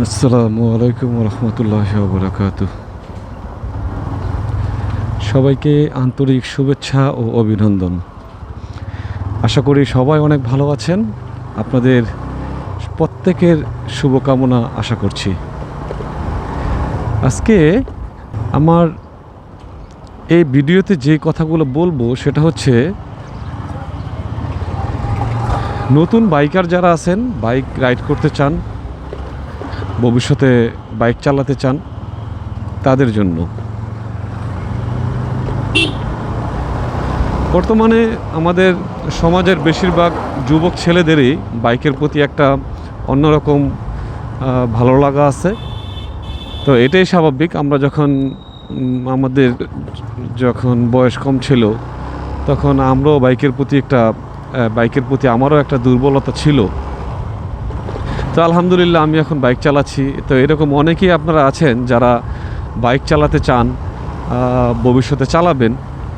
আসসালামু আলাইকুম রহমতুল্লাহ বরাকাত সবাইকে আন্তরিক শুভেচ্ছা ও অভিনন্দন। আশা করি সবাই অনেক ভালো আছেন। আপনাদের প্রত্যেকের শুভকামনা আশা করছি। আজকে আমার এই ভিডিওতে যে কথাগুলো বলব সেটা হচ্ছে, নতুন বাইকার যারা আছেন, বাইক রাইড করতে চান ভবিষ্যতে বাইক চালাতে চান তাদের জন্য। বর্তমানে আমাদের সমাজের বেশিরভাগ যুবক ছেলেদেরই বাইকের প্রতি একটা অন্যরকম ভালো লাগা আছে। তো এটাই স্বাভাবিক, আমরা যখন আমাদের যখন বয়স কম ছিল, তখন আমরাও বাইকের প্রতি একটা বাইকের প্রতি আমারও একটা দুর্বলতা ছিল। তো আলহামদুলিল্লাহ আমি এখন বাইক চালাচ্ছি। তো এরকম অনেকেই আপনারা আছেন যারা বাইক চালাতে চান ভবিষ্যতে চালাবেন।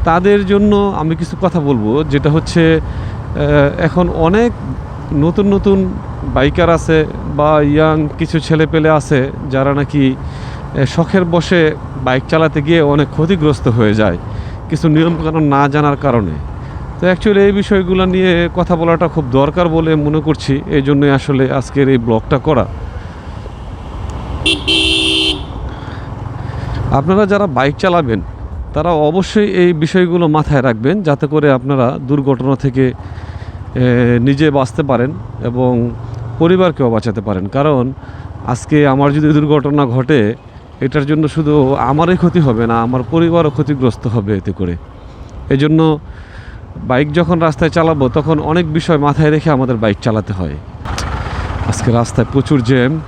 তাদের জন্য আমি কিছু কথা বলব, যেটা হচ্ছে এখন অনেক নতুন নতুন বাইকার আছে বা ইয়াং কিছু ছেলে পেলে আছে যারা নাকি শখের বসে বাইক চালাতে গিয়ে অনেক ক্ষতিগ্রস্ত হয়ে যায়। কিছু নিয়মকানুন না জানার কারণে। তো অ্যাকচুয়ালি এই বিষয়গুলো নিয়ে কথা বলাটা খুব দরকার বলে মনে করছি। এই জন্যই আসলে আজকের এই ব্লগটা করা। আপনারা যারা বাইক চালাবেন, তারা অবশ্যই এই বিষয়গুলো মাথায় রাখবেন যাতে করে আপনারা দুর্ঘটনা থেকে নিজে বাঁচতে পারেন এবং পরিবারকেও বাঁচাতে পারেন। কারণ আজকে আমার যদি দুর্ঘটনা ঘটে, এটার জন্য শুধু আমারই ক্ষতি হবে না, আমার পরিবারও ক্ষতিগ্রস্ত হবে এতে করে। এই জন্য বাইক যখন রাস্তায় চালাবো, তখন অনেক বিষয় মাথায় রেখে আমাদের বাইক চালাতে হয়। আজকে রাস্তায় প্রচুর জ্যাম।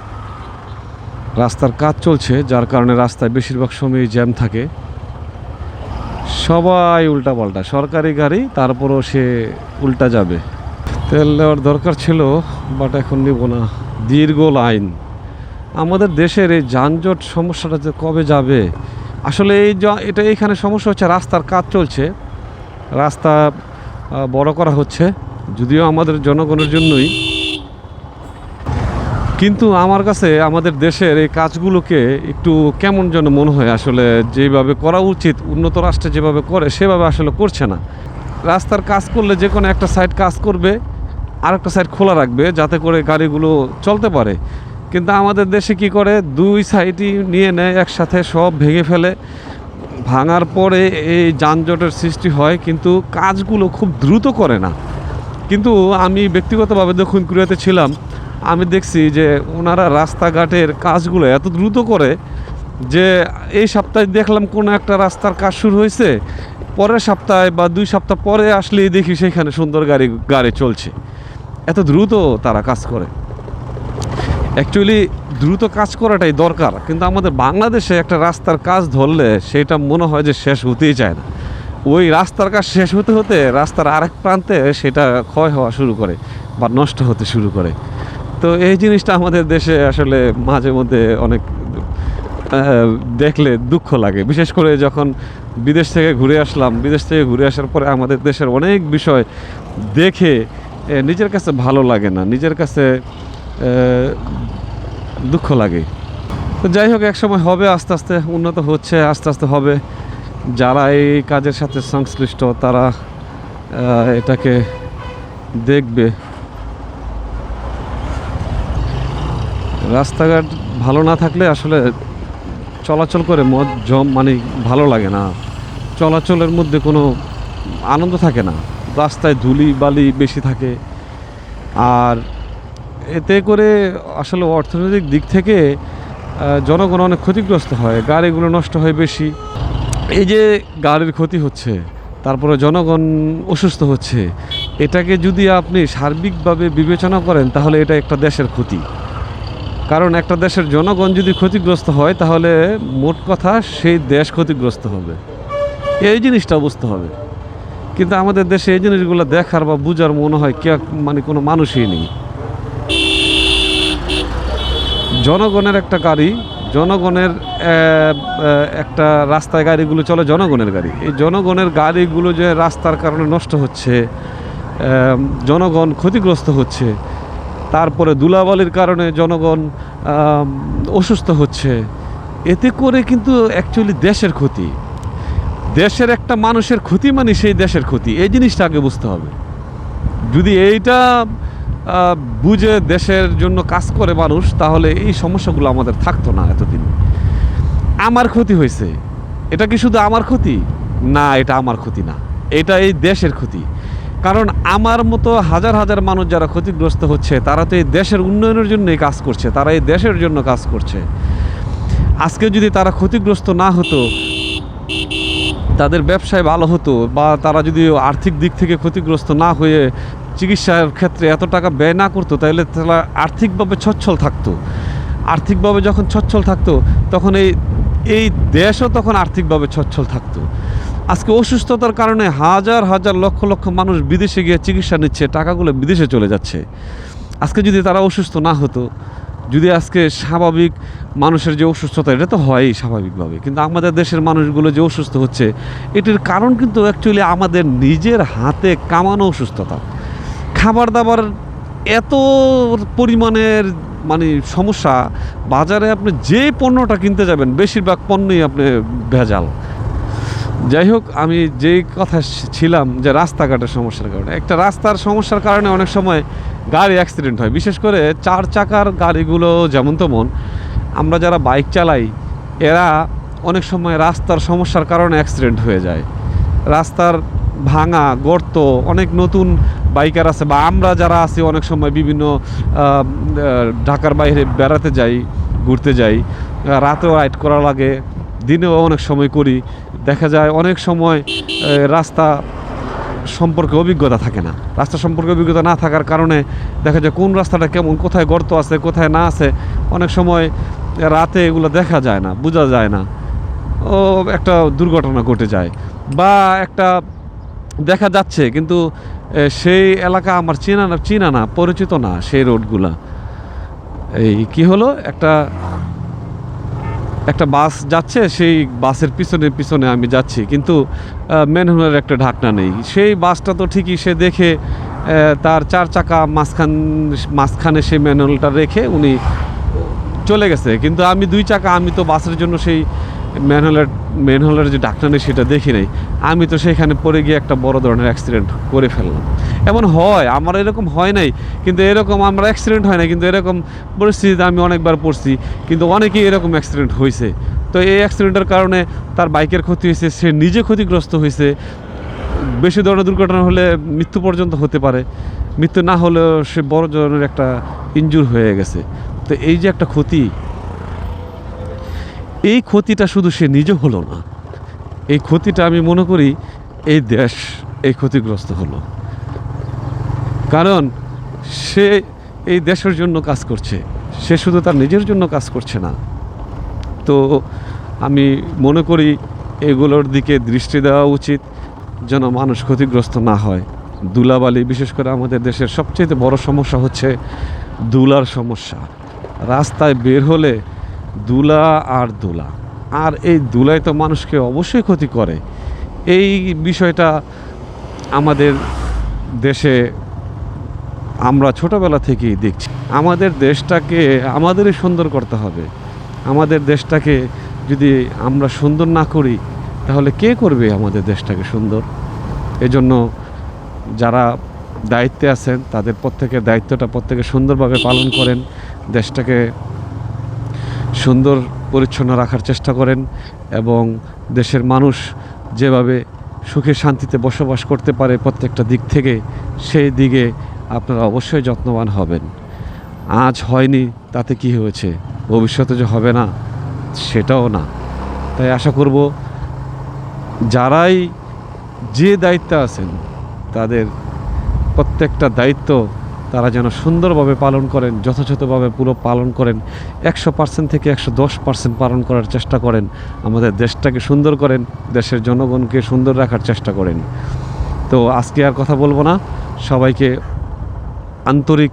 রাস্তার কাজ চলছে, যার কারণে রাস্তায় বেশিরভাগ সময়ই জ্যাম থাকে। সবাই উল্টা পাল্টা সরকারি গাড়ি, তারপরও সে উল্টা যাবে। তেল নেওয়ার দরকার ছিল বাট এখন নিব না। দীর্ঘ লাইন। আমাদের দেশের এই যানজট সমস্যাটা যে কবে যাবে? আসলে এই এটা এইখানে সমস্যা হচ্ছে রাস্তার কাজ চলছে। রাস্তা বড় করা হচ্ছে, যদিও আমাদের জনগণের জন্যই। কিন্তু আমার কাছে আমাদের দেশের এই কাজগুলোকে একটু কেমন যেন মনে হয়, আসলে যেভাবে করা উচিত, উন্নত রাষ্ট্রে যেভাবে করে, সেভাবে আসলে করছে না। রাস্তার কাজ করলে যে কোনো একটা সাইড কাজ করবে আর একটা সাইড খোলা রাখবে, যাতে করে গাড়িগুলো চলতে পারে। কিন্তু আমাদের দেশে কি করে? দুই সাইডই নিয়ে নেয়, একসাথে সব ভেঙে ফেলে। ভাঙার পরে এই যানজটের সৃষ্টি হয়, কিন্তু কাজগুলো খুব দ্রুত করে না। কিন্তু আমি ব্যক্তিগতভাবে দক্ষিণ কোরিয়াতে ছিলাম, আমি দেখছি যে ওনারা রাস্তাঘাটের কাজগুলো এত দ্রুত করে যে এই সপ্তাহে দেখলাম কোনো একটা রাস্তার কাজ শুরু হয়েছে, পরের সপ্তাহে বা দুই সপ্তাহ পরে আসলেই দেখি সেখানে সুন্দর গাড়ি গাড়ি চলছে। এত দ্রুত তারা কাজ করে। অ্যাকচুয়ালি দ্রুত কাজ করাটাই দরকার। কিন্তু আমাদের বাংলাদেশে একটা রাস্তার কাজ ধরলে সেটা মনে হয় যে শেষ হতেই চায় না। ওই রাস্তার কাজ শেষ হতে হতে রাস্তার আরেক প্রান্তে সেটা ক্ষয় হওয়া শুরু করে বা নষ্ট হতে শুরু করে। তো এই জিনিসটা আমাদের দেশে আসলে মাঝে মধ্যে অনেক দেখলে দুঃখ লাগে। বিশেষ করে যখন বিদেশ থেকে ঘুরে আসলাম, বিদেশ থেকে ঘুরে আসার পরে আমাদের দেশের অনেক বিষয় দেখে নিজের কাছে ভালো লাগে না। নিজের কাছে দুঃখ লাগে। তো যাই হোক, একসময় হবে, আস্তে আস্তে উন্নত হচ্ছে, আস্তে আস্তে হবে। যারা এই কাজের সাথে সংশ্লিষ্ট, তারা এটাকে দেখবে। রাস্তাঘাট ভালো না থাকলে আসলে চলাচল করে মদ, জম মানে ভালো লাগে না। চলাচলের মধ্যে কোনো আনন্দ থাকে না। রাস্তায় ধুলি বালি বেশি থাকে। আর এতে করে আসলে অর্থনৈতিক দিক থেকে জনগণ অনেক ক্ষতিগ্রস্ত হয়, গাড়িগুলো নষ্ট হয় বেশি। এই যে গাড়ির ক্ষতি হচ্ছে, তারপরে জনগণ অসুস্থ হচ্ছে, এটাকে যদি আপনি সার্বিকভাবে বিবেচনা করেন, তাহলে এটা একটা দেশের ক্ষতি। কারণ একটা দেশের জনগণ যদি ক্ষতিগ্রস্ত হয়, তাহলে মোট কথা সেই দেশ ক্ষতিগ্রস্ত হবে। এই জিনিসটা বুঝতে হবে। কিন্তু আমাদের দেশে এই জিনিসগুলো দেখার বা বুঝার মনে হয় কে মানে কোনো মানুষই নেই। জনগণের একটা গাড়ি, জনগণের একটা রাস্তায় গাড়িগুলো চলে জনগণের গাড়ি। এই জনগণের গাড়িগুলো যে রাস্তার কারণে নষ্ট হচ্ছে জনগণ ক্ষতিগ্রস্ত হচ্ছে, তারপরে দুলাবালির কারণে জনগণ অসুস্থ হচ্ছে, এতে করে কিন্তু অ্যাকচুয়ালি দেশের ক্ষতি। দেশের একটা মানুষের ক্ষতি মানে সেই দেশের ক্ষতি। এই জিনিসটা আগে বুঝতে হবে। যদি এইটা বুঝে দেশের জন্য কাজ করে মানুষ, তাহলে এই সমস্যাগুলো আমাদের থাকতো না এতদিন। আমার ক্ষতি হয়েছে। এটা কি শুধু আমার ক্ষতি? না, এটা আমার ক্ষতি না। এটা এই দেশের ক্ষতি। কারণ আমার মতো হাজার হাজার মানুষ যারা ক্ষতিগ্রস্ত হচ্ছে, তারা তো এই দেশের উন্নয়নের জন্যই কাজ করছে, তারা এই দেশের জন্য কাজ করছে। আজকে যদি তারা ক্ষতিগ্রস্ত না হতো, তাদের ব্যবসায় ভালো হতো, বা তারা যদি আর্থিক দিক থেকে ক্ষতিগ্রস্ত না হয়ে চিকিৎসার ক্ষেত্রে এত টাকা ব্যয় না করতো, তাহলে তারা আর্থিকভাবে সচ্ছল থাকতো। আর্থিকভাবে যখন সচ্ছল থাকতো, তখন এই এই দেশও তখন আর্থিকভাবে সচ্ছল থাকতো। আজকে অসুস্থতার কারণে হাজার হাজার লক্ষ লক্ষ মানুষ বিদেশে গিয়ে চিকিৎসা নিচ্ছে, টাকাগুলো বিদেশে চলে যাচ্ছে। আজকে যদি তারা অসুস্থ না হতো, যদি আজকে স্বাভাবিক মানুষের যে অসুস্থতা, এটা তো হয়ই স্বাভাবিকভাবে। কিন্তু আমাদের দেশের মানুষগুলো যে অসুস্থ হচ্ছে, এটির কারণ কিন্তু অ্যাকচুয়ালি আমাদের নিজের হাতে কামানো অসুস্থতা। খাবার দাবার এত পরিমাণের মানে সমস্যা। বাজারে আপনি যে পণ্যটা কিনতে যাবেন, বেশিরভাগ পণ্যই আপনি ভেজাল। যাই হোক, আমি যেই কথা ছিলাম যে রাস্তাঘাটের সমস্যার কারণে, একটা রাস্তার সমস্যার কারণে অনেক সময় গাড়ি অ্যাক্সিডেন্ট হয়। বিশেষ করে চার চাকার গাড়িগুলো যেমন তেমন, আমরা যারা বাইক চালাই, এরা অনেক সময় রাস্তার সমস্যার কারণে অ্যাক্সিডেন্ট হয়ে যায়। রাস্তার ভাঙা, গর্ত, অনেক নতুন বাইকার আছে বা আমরা যারা আছি, অনেক সময় বিভিন্ন ঢাকার বাইরে বেড়াতে যাই, ঘুরতে যাই রাতেও রাইড করা লাগে, দিনেও অনেক সময় করি। দেখা যায় অনেক সময় রাস্তা সম্পর্কে অভিজ্ঞতা থাকে না। রাস্তা সম্পর্কে অভিজ্ঞতা না থাকার কারণে দেখা যায় কোন রাস্তাটা কেমন, কোথায় গর্ত আছে, কোথায় না আছে, অনেক সময় রাতে এগুলো দেখা যায় না, বোঝা যায় না। ও, একটা দুর্ঘটনা ঘটে যায়। বা একটা দেখা যাচ্ছে, কিন্তু সেই এলাকা আমার চেনা না চেনা না, পরিচিত না সেই রোডগুলা। এই কি হলো? একটা একটা বাস যাচ্ছে, সেই বাসের পিছনে পিছনে আমি যাচ্ছি, কিন্তু ম্যানহোলের একটা ঢাকনা নেই। সেই বাসটা তো ঠিকই সে দেখে তার চার চাকা মাঝখান, মাঝখানে সেই ম্যানহোলটা রেখে উনি চলে গেছে। কিন্তু আমি দুই চাকা, আমি তো বাসের জন্য সেই ম্যানহোলের ম্যানহোলের যে ডাক্তার নেই সেটা দেখি নাই। আমি তো সেখানে পড়ে গিয়ে একটা বড় ধরনের অ্যাক্সিডেন্ট করে ফেললাম। এমন হয়, আমার এরকম হয় নাই, কিন্তু এরকম আমরা অ্যাক্সিডেন্ট হয় না কিন্তু এরকম পরিস্থিতিতে আমি অনেকবার পড়ছি, কিন্তু অনেকেই এরকম অ্যাক্সিডেন্ট হয়েছে তো এই অ্যাক্সিডেন্টের কারণে তার বাইকের ক্ষতি হয়েছে সে নিজে ক্ষতিগ্রস্ত হয়েছে বেশি ধরনের দুর্ঘটনা হলে মৃত্যু পর্যন্ত হতে পারে। মৃত্যু না হলেও সে বড় ধরনের একটা ইঞ্জুর হয়ে গেছে। তো এই যে একটা ক্ষতি এই ক্ষতিটা শুধু সে নিজে হলো না। এই ক্ষতিটা আমি মনে করি এই দেশ এই ক্ষতিগ্রস্ত হলো। কারণ সে এই দেশের জন্য কাজ করছে। সে শুধু তার নিজের জন্য কাজ করছে না। তো আমি মনে করি এগুলোর দিকে দৃষ্টি দেওয়া উচিত যেন মানুষ ক্ষতিগ্রস্ত না হয়। দুলাবালি, বিশেষ করে আমাদের দেশের সবচেয়ে বড় সমস্যা হচ্ছে দুলার সমস্যা। রাস্তায় বের হলে দুলা আর দুলা। আর এই দুলাই তো মানুষকে অবশ্যই ক্ষতি করে। এই বিষয়টা আমাদের দেশে আমরা ছোটবেলা থেকেই দেখছি। আমাদের দেশটাকে, আমাদেরই সুন্দর করতে হবে। আমাদের দেশটাকে যদি আমরা সুন্দর না করি, তাহলে কে করবে আমাদের দেশটাকে সুন্দর? এজন্য যারা দায়িত্বে আছেন, তাদের প্রত্যেকের দায়িত্বটা প্রত্যেকে সুন্দরভাবে পালন করেন। দেশটাকে সুন্দর, পরিচ্ছন্ন রাখার চেষ্টা করেন এবং দেশের মানুষ যেভাবে সুখে শান্তিতে বসবাস করতে পারে প্রত্যেকটা দিক থেকে, সেই দিকে আপনারা অবশ্যই যত্নবান হবেন। আজ হয়নি, তাতে কি হয়েছে? ভবিষ্যতে যে হবে না, সেটাও না। তাই আশা করব, যারাই যে দায়িত্বে আছেন, তাদের প্রত্যেকটা দায়িত্ব তারা যেন সুন্দরভাবে পালন করেন, যথাযথভাবে পুরো পালন করেন, একশো পার্সেন্ট থেকে একশো দশ পার্সেন্ট পালন করার চেষ্টা করেন, আমাদের দেশটাকে সুন্দর করেন, দেশের জনগণকে সুন্দর রাখার চেষ্টা করেন। তো আজকে আর কথা বলব না। সবাইকে আন্তরিক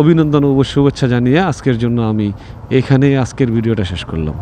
অভিনন্দন ও শুভেচ্ছা জানিয়ে আজকের জন্য আমি এখানেই আজকের ভিডিওটা শেষ করলাম।